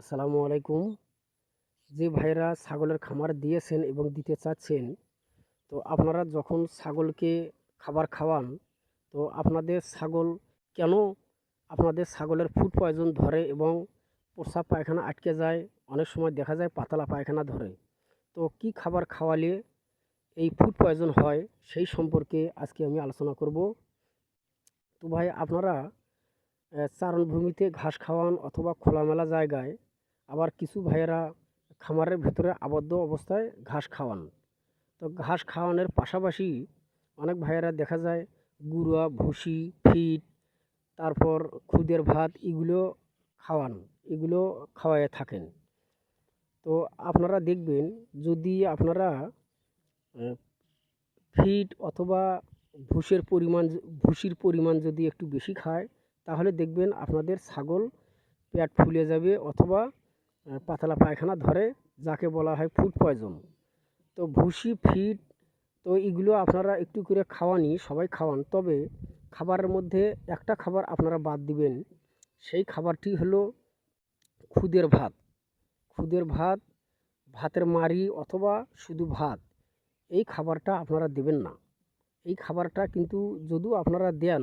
আসসালামু আলাইকুম। যে ভাইরা ছাগলের খামার দিয়েছেন এবং দিতে চাচ্ছেন, তো আপনারা যখন ছাগলকে খাবার খাওয়ান, তো আপনাদের ছাগল কেন আপনাদের ছাগলের ফুড পয়জন ধরে এবং প্রস্রাব পায়খানা আটকে যায়? অনেক সময় দেখা যায় পাতলা পায়খানা ধরে। তো কি খাবার খাওয়ালে এই ফুড পয়জন হয় সেই সম্পর্কে আজকে আমি আলোচনা করব। তো ভাই, আপনারা চারণভূমিতে ঘাস খাওয়ান অথবা খোলামেলা জায়গায় আবার কিছু ভাইয়েরা খামারের ভেতরে আবদ্ধ অবস্থায় ঘাস খাওয়ান। তো ঘাস খাওয়ানোর পাশাপাশি অনেক ভাইয়েরা দেখা যায় গুঁড়া, ভুসি, ফিট, তারপর খুদের ভাত এগুলো খাওয়ান, এগুলো খাওয়ায়ে থাকেন। তো আপনারা দেখবেন যদি আপনারা ফিট অথবা ভুসের পরিমাণ ভুসির পরিমাণ যদি একটু বেশি খায়, তাহলে দেখবেন আপনাদের ছাগল পেট ফুলে যাবে অথবা পাতলা পায়খানা ধরে, যাকে বলা হয় ফুড পয়জন তো ভুসি, ফিড, তো এগুলো আপনারা একটু করে খাওয়ানি সবাই খাওয়ান। তবে খাবারের মধ্যে একটা খাবার আপনারা বাদ দিবেন, সেই খাবারটি হলো খুদের ভাত। খুদের ভাত, ভাতের মারি অথবা শুধু ভাত, এই খাবারটা আপনারা দেবেন না। এই খাবারটা কিন্তু যদিও আপনারা দেন,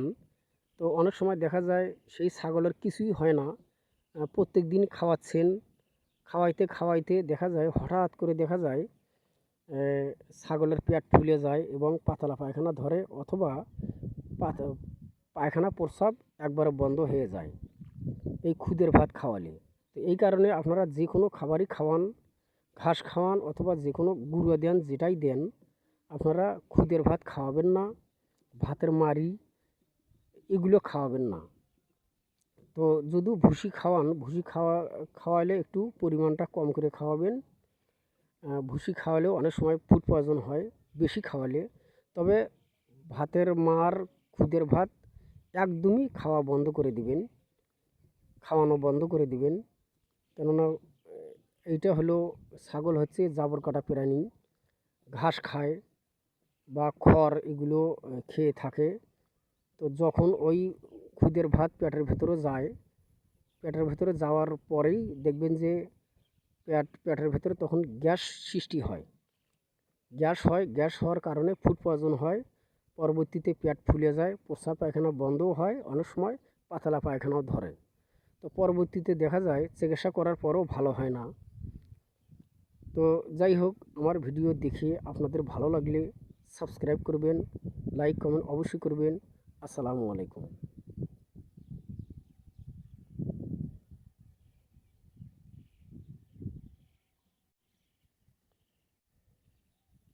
তো অনেক সময় দেখা যায় সেই ছাগলের কিছুই হয় না। প্রত্যেক দিন খাওয়াচ্ছেন খাওয়াইতে খাওয়াইতে দেখা যায়, হঠাৎ করে দেখা যায় ছাগলের পেট ফুলে যায় এবং পাতলা পায়খানা ধরে অথবা পায়খানা প্রস্রাব একবারে বন্ধ হয়ে যায় এই খুদের ভাত খাওয়ালে। তো এই কারণে আপনারা যে কোনো খাবারই খাওয়ান, ঘাস খাওয়ান অথবা যে কোনো গুঁড়ো দেন, যেটাই দেন, আপনারা খুদের ভাত খাওয়াবেন না, ভাতের মাড়ি এগুলো খাওয়াবেন না। তো যদিও ভুসি খাওয়ান, ভুসি খাওয়া, খাওয়ালে একটু পরিমাণটা কম করে খাওয়াবেন। ভুসি খাওয়ালেও অনেক সময় ফুড পয়জন হয়, বেশি খাওয়ালে। তবে ভাতের মার, খুদের ভাত একদমই খাওয়া বন্ধ করে দিবেন, খাওয়ানো বন্ধ করে দিবেন। কেননা এইটা হলো ছাগল হচ্ছে জাবর কাটা প্রাণী, ঘাস খায় বা খড় এগুলো খেয়ে থাকে। তো যখন ওই খুদের ভাত পেটের ভেতরে যায়। পেটের ভেতরে যাওয়ার পরেই দেখবেন যে পেট, পেটের ভেতরে তখন গ্যাস সৃষ্টি হয়। গ্যাস হয়, গ্যাস হওয়ার কারণে ফুড পয়জন হয়। পরবর্তীতে পেট ফুলে যায় প্রস্রাব পায়খানা বন্ধও হয়, অনেক সময় পাতলা পায়খানাও ধরে। তো পরবর্তীতে দেখা যায় চিকিৎসা করার পরেও ভালো হয় না। তো যাই হোক, আমার ভিডিও দেখে আপনাদের ভালো লাগলে সাবস্ক্রাইব করবেন লাইক কমেন্ট অবশ্যই করবেন। আসসালামু আলাইকুম।